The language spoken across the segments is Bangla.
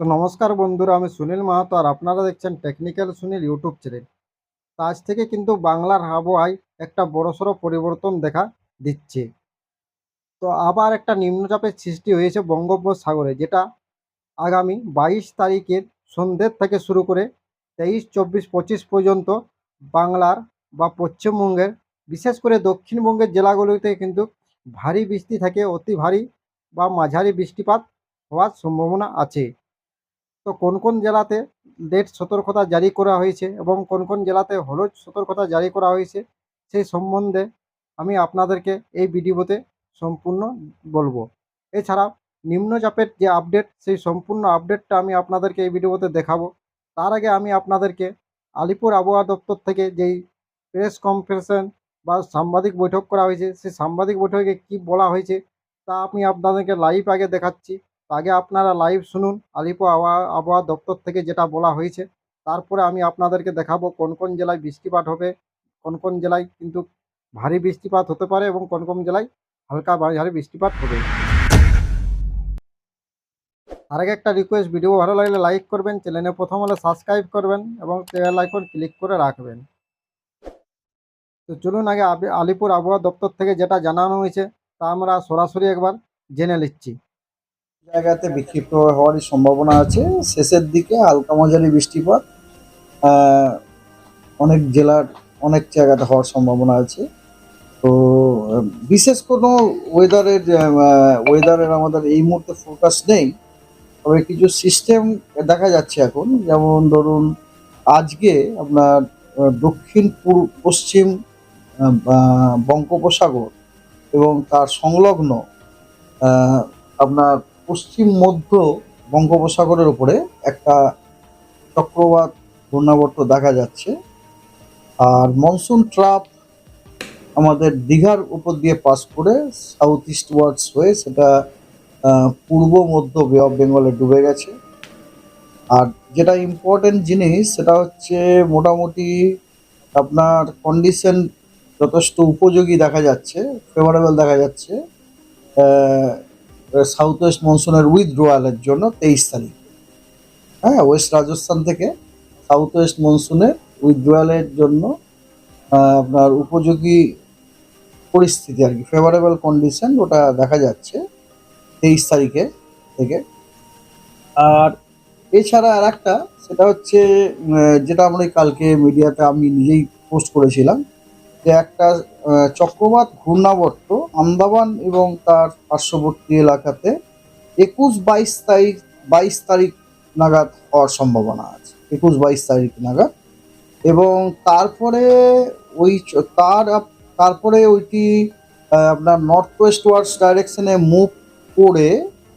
তো নমস্কার বন্ধুরা, আমি সুনীল মাহাতো আর আপনারা দেখছেন টেকনিক্যাল সুনীল ইউটিউব চ্যানেল তো আজ থেকে কিন্তু বাংলার আবহাওয়ায় একটা বড়সড় পরিবর্তন দেখা দিচ্ছে। তো আবার একটা নিম্নচাপের সৃষ্টি হয়েছে বঙ্গোপসাগরে, যেটা আগামী বাইশ তারিখের সন্ধ্যের থেকে শুরু করে তেইশ, চব্বিশ, পঁচিশ পর্যন্ত বাংলার বা পশ্চিমবঙ্গের, বিশেষ করে দক্ষিণবঙ্গের জেলাগুলিতে কিন্তু ভারী বৃষ্টি থেকে, অতি ভারী বা মাঝারি বৃষ্টিপাত হওয়ার সম্ভাবনা আছে। তো কোন কোন জেলাতে রেড সতর্কতা জারি করা হয়েছে এবং কোন কোন জেলাতে হলুদ সতর্কতা জারি করা হয়েছে সেই সম্বন্ধে আমি আপনাদেরকে এই ভিডিওতে সম্পূর্ণ বলব। এছাড়া নিম্নচাপের যে আপডেট সেই সম্পূর্ণ আপডেটটা আমি আপনাদেরকে এই ভিডিওতে দেখাবো। তার আগে আমি আপনাদেরকে আলিপুর আবহাওয়া দপ্তর থেকে যেই প্রেস কনফারেন্স বা সাংবাদিক বৈঠক করা হয়েছে, সেই সাংবাদিক বৈঠকে কি বলা হয়েছে তা আমি আপনাদেরকে লাইভ আগে দেখাচ্ছি। আগে আপনারা লাইভ শুনুন, আলিপুর আবহাওয়া আবহাওয়া দপ্তর থেকে যেটা বলা হয়েছে। তারপরে আমি আপনাদেরকে দেখাবো কোন কোন জেলায় বৃষ্টিপাত হবে, কোন কোন জেলায় কিন্তু ভারী বৃষ্টিপাত হতে পারে এবং কোন কোন জেলায় হালকা ভারী ভারী বৃষ্টিপাত হবে। আর আগে একটা রিকোয়েস্ট ভিডিও ভালো লাগলে লাইক করবেন চ্যানেলে প্রথম হলে সাবস্ক্রাইব করবেন এবং বেল আইকন ক্লিক করে রাখবেন। তো চলুন আগে আলিপুর আবহাওয়া দপ্তর থেকে যেটা জানানো হয়েছে, তা আমরা সরাসরি একবার জেনে নিচ্ছি। জায়গাতে বিক্ষিপ্ত হওয়ারই সম্ভাবনা আছে। শেষের দিকে হালকা মাঝারি বৃষ্টিপাত অনেক জেলার অনেক জায়গাতে হওয়ার সম্ভাবনা আছে। তো, বিশেষ কোনো ওয়েদারের ওয়েদারের আমাদের এই মুহূর্তে ফোকাস নেই। তবে কিছু সিস্টেম দেখা যাচ্ছে এখন। যেমন ধরুন, আজকে আপনার দক্ষিণ পূর্ব, পশ্চিম বঙ্গোপসাগর এবং তার সংলগ্ন আপনার পশ্চিম মধ্য বঙ্গোপসাগরের উপরে একটা চক্রবাত ঘূর্ণাবর্ত দেখা যাচ্ছে। আর মনসুন ট্রাপ আমাদের দীঘার উপর দিয়ে পাস করে সাউথ ইস্ট ওয়ার্ডস হয়ে সেটা পূর্ব মধ্য বে অফ বেঙ্গলে ডুবে গেছে। আর যেটা ইম্পর্টেন্ট জিনিস সেটা হচ্ছে মোটামুটি আপনার কন্ডিশন যথেষ্ট উপযোগী দেখা যাচ্ছে ফেভারেবল দেখা যাচ্ছে। সাউথ ওয়েস্ট মনসুনের উইথড্রয়ালের জন্য তেইশ তারিখ। হ্যাঁ ওয়েস্ট রাজস্থান থেকে সাউথ ওয়েস্ট মনসুনের উইথড্রয়ালের জন্য আপনার উপযোগী পরিস্থিতি আর কি ফেভারেবল কন্ডিশন ওটা দেখা যাচ্ছে তেইশ তারিখে থেকে। আর এছাড়া আর একটা সেটা হচ্ছে যেটা আমরা কালকে মিডিয়াতে আমি নিজেই পোস্ট করেছিলাম যে একটা চক্রবাত ঘূর্ণাবর্ত আন্দামান এবং তার পার্শ্ববর্তী এলাকাতে একুশ বাইশ তারিখ বাইশ তারিখ নাগাদ হওয়ার সম্ভাবনা আছে। একুশ বাইশ তারিখ নাগাদ। এবং তারপরে ওই তার তারপরে ওইটি আপনার নর্থ ওয়েস্ট ওয়ার্ডস ডাইরেকশনে মুভ করে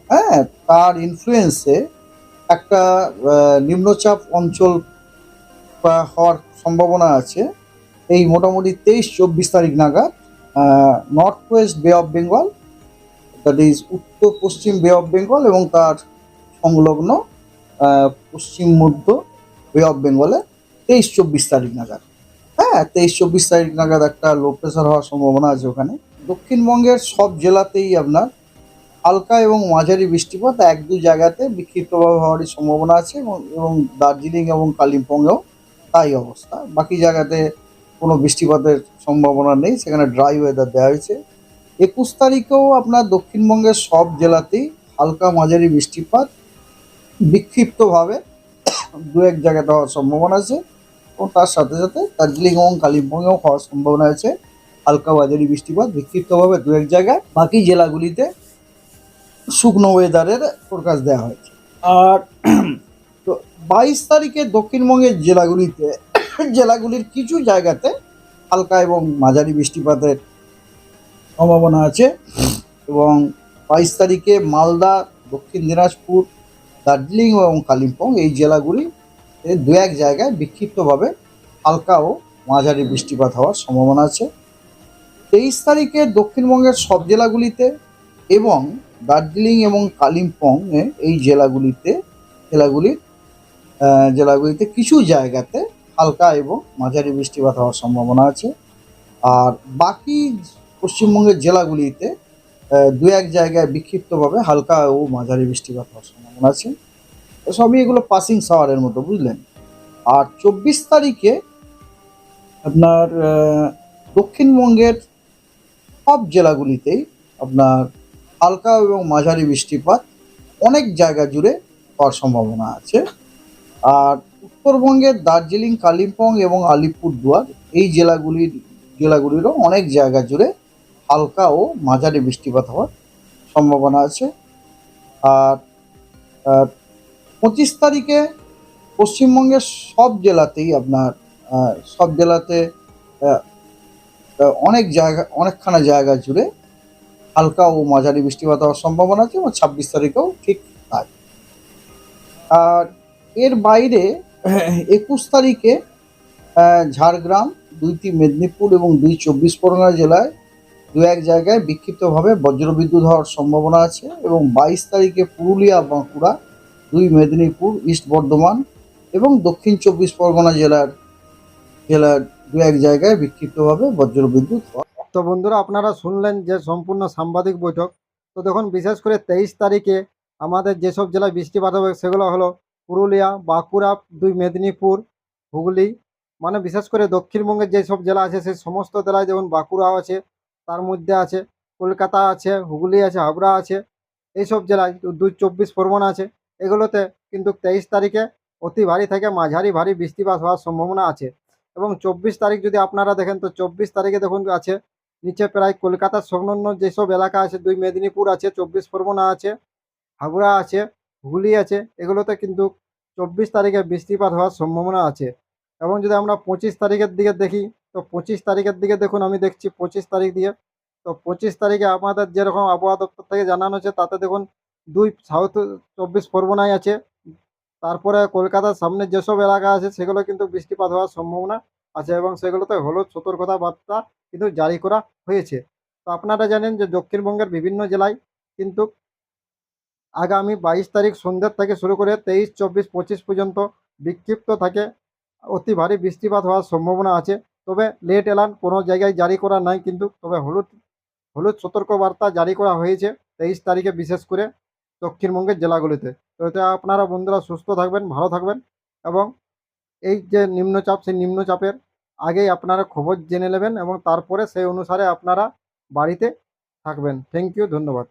হ্যাঁ তার ইনফ্লুয়েন্সে একটা নিম্নচাপ অঞ্চল হওয়ার সম্ভাবনা আছে। এই মোটামুটি তেইশ, চব্বিশ তারিখ নাগাদ north west Bay of Bengal that is উত্তর পশ্চিম বে অফ বেঙ্গল এবং তার সংলগ্ন পশ্চিম মধ্য বে অফ বেঙ্গলে তেইশ, চব্বিশ তারিখ নাগাদ। হ্যাঁ তেইশ, চব্বিশ তারিখ নাগাদ একটা লো প্রেশার হওয়ার সম্ভাবনা আছে ওখানে। দক্ষিণবঙ্গের সব জেলাতেই আপনার হালকা এবং মাঝারি বৃষ্টিপাত এক, দু জায়গাতে বিক্ষিপ্তভাবে হওয়ারই সম্ভাবনা আছে এবং দার্জিলিং এবং কালিম্পংয়েও তাই অবস্থা। বাকি জায়গাতে কোনো বৃষ্টিপাতের সম্ভাবনা নেই, সেখানে ড্রাই ওয়েদার দেওয়া হয়েছে। একুশ তারিখেও আপনার দক্ষিণবঙ্গের সব জেলাতেই হালকা মাঝারি বৃষ্টিপাত বিক্ষিপ্তভাবে দু এক জায়গাতে হওয়ার সম্ভাবনা আছে এবং তার সাথে সাথে দার্জিলিং এবং কালিম্পংয়েও হওয়ার সম্ভাবনা আছে। হালকা মাঝারি বৃষ্টিপাত বিক্ষিপ্তভাবে দু এক জায়গায়। বাকি জেলাগুলিতে শুকনো ওয়েদারের ফোরকাস্ট দেওয়া হয়েছে। আর তো বাইশ তারিখে দক্ষিণবঙ্গের জেলাগুলিতে জেলাগুলির কিছু জায়গাতে হালকা এবং মাঝারি বৃষ্টিপাতের সম্ভাবনা আছে এবং বাইশ তারিখে মালদা, দক্ষিণ দিনাজপুর, দার্জিলিং এবং কালিম্পং এই জেলাগুলি দু এক জায়গায় বিক্ষিপ্তভাবে হালকা ও মাঝারি বৃষ্টিপাত হওয়ার সম্ভাবনা আছে। তেইশ তারিখে দক্ষিণবঙ্গের সব জেলাগুলিতে এবং দার্জিলিং এবং কালিম্পং এই জেলাগুলিতে, জেলাগুলির জেলাগুলিতে কিছু জায়গাতে হালকা এবং মাঝারি বৃষ্টিপাত হওয়ার সম্ভাবনা আছে। আর বাকি পশ্চিমবঙ্গের জেলাগুলিতে দু এক জায়গায় বিক্ষিপ্তভাবে হালকা ও মাঝারি বৃষ্টিপাত হওয়ার সম্ভাবনা আছে। সবই এগুলো পাসিং শাওয়ারের মতো, বুঝলেন? আর চব্বিশ তারিখে আপনার দক্ষিণবঙ্গের সব জেলাগুলিতেই আপনার হালকা এবং মাঝারি বৃষ্টিপাত অনেক জায়গা জুড়ে হওয়ার সম্ভাবনা আছে। আর উত্তরবঙ্গের দার্জিলিং, কালিম্পং এবং আলিপুরদুয়ার এই জেলাগুলির, জেলাগুলিরও অনেক জায়গা জুড়ে হালকা ও মাঝারি বৃষ্টিপাত হওয়ার সম্ভাবনা আছে। আর পঁচিশ তারিখে পশ্চিমবঙ্গের সব জেলাতেই আপনার সব জেলাতে অনেক জায়গা, অনেকখানা জায়গা জুড়ে হালকা ও মাঝারি বৃষ্টিপাত হওয়ার সম্ভাবনা আছে এবং ছাব্বিশ তারিখেও ঠিক তাই। আর এর বাইরে একুশ তারিখে ঝাড়গ্রাম, দুইটি মেদিনীপুর এবং দুই চব্বিশ পরগনা জেলায় দু এক জায়গায় বিক্ষিপ্তভাবে বজ্রবিদ্যুৎ হওয়ার সম্ভাবনা আছে এবং বাইশ তারিখে পুরুলিয়া, বাঁকুড়া, দুই মেদিনীপুর, ইস্ট বর্ধমান এবং দক্ষিণ চব্বিশ পরগনা জেলার জেলার দু এক জায়গায় বিক্ষিপ্তভাবে বজ্রবিদ্যুৎ তো বন্ধুরা, আপনারা শুনলেন যে সম্পূর্ণ সাংবাদিক বৈঠক। তো দেখুন, বিশেষ করে তেইশ তারিখে আমাদের যেসব জেলায় বৃষ্টিপাত হবে, সেগুলো হলো পুরুলিয়া, বাঁকুড়া, দুই মেদিনীপুর, হুগলি মানে বিশেষ করে দক্ষিণবঙ্গের যেসব জেলা আছে সেই সমস্ত জেলায় যেমন বাঁকুড়াও আছে, তার মধ্যে আছে, কলকাতা আছে, হুগলি আছে, হাবড়া আছে, এইসব জেলায় দুই চব্বিশ পরগনা আছে। এগুলোতে কিন্তু তেইশ তারিখে অতি ভারী থেকে মাঝারি ভারী বৃষ্টিপাত হওয়ার সম্ভাবনা আছে। এবং চব্বিশ তারিখ যদি আপনারা দেখেন, তো চব্বিশ তারিখে দেখুন আছে, নিচে প্রায় কলকাতার সংলগ্ন যেসব এলাকা আছে, দুই মেদিনীপুর আছে, চব্বিশ পরগনা আছে, হাবড়া আছে হুগলি আছে, এগুলোতে কিন্তু চব্বিশ তারিখে বৃষ্টিপাত হওয়ার সম্ভাবনা আছে। এবং যদি আমরা পঁচিশ তারিখের দিকে দেখি, তো পঁচিশ তারিখের দিকে দেখুন, আমি দেখছি পঁচিশ তারিখ দিয়ে। তো পঁচিশ তারিখে আমাদের যেরকম আবহাওয়া দপ্তর থেকে জানানো হচ্ছে, তাতে দেখুন, দুই সাউথ চব্বিশ পরগনায় আছে। তারপরে কলকাতার সামনে যেসব এলাকা আছে, সেগুলো কিন্তু বৃষ্টিপাত হওয়ার সম্ভাবনা আছে এবং সেগুলোতে হলুদ সতর্কতা বার্তা কিন্তু জারি করা হয়েছে। তো আপনারা জানেন যে দক্ষিণবঙ্গের বিভিন্ন জেলায় কিন্তু আগামী বাইশ তারিখ সন্ধ্যের থেকে শুরু করে তেইশ, চব্বিশ, পঁচিশ পর্যন্ত বিক্ষিপ্ত থাকে। অতি ভারী বৃষ্টিপাত হওয়ার সম্ভাবনা আছে। তবে লেট এলান কোনো জায়গায় জারি করা নাই কিন্তু তবে হলুদ হলুদ সতর্কবার্তা জারি করা হয়েছে তেইশ তারিখে বিশেষ করে দক্ষিণবঙ্গের জেলাগুলিতে। তো এতে আপনারা বন্ধুরা সুস্থ থাকবেন, ভালো থাকবেন এবং এই যে নিম্নচাপ, সেই নিম্নচাপের আগেই আপনারা খবর জেনে নেবেন এবং তারপরে সেই অনুসারে আপনারা বাড়িতে থাকবেন। থ্যাংক ইউ, ধন্যবাদ।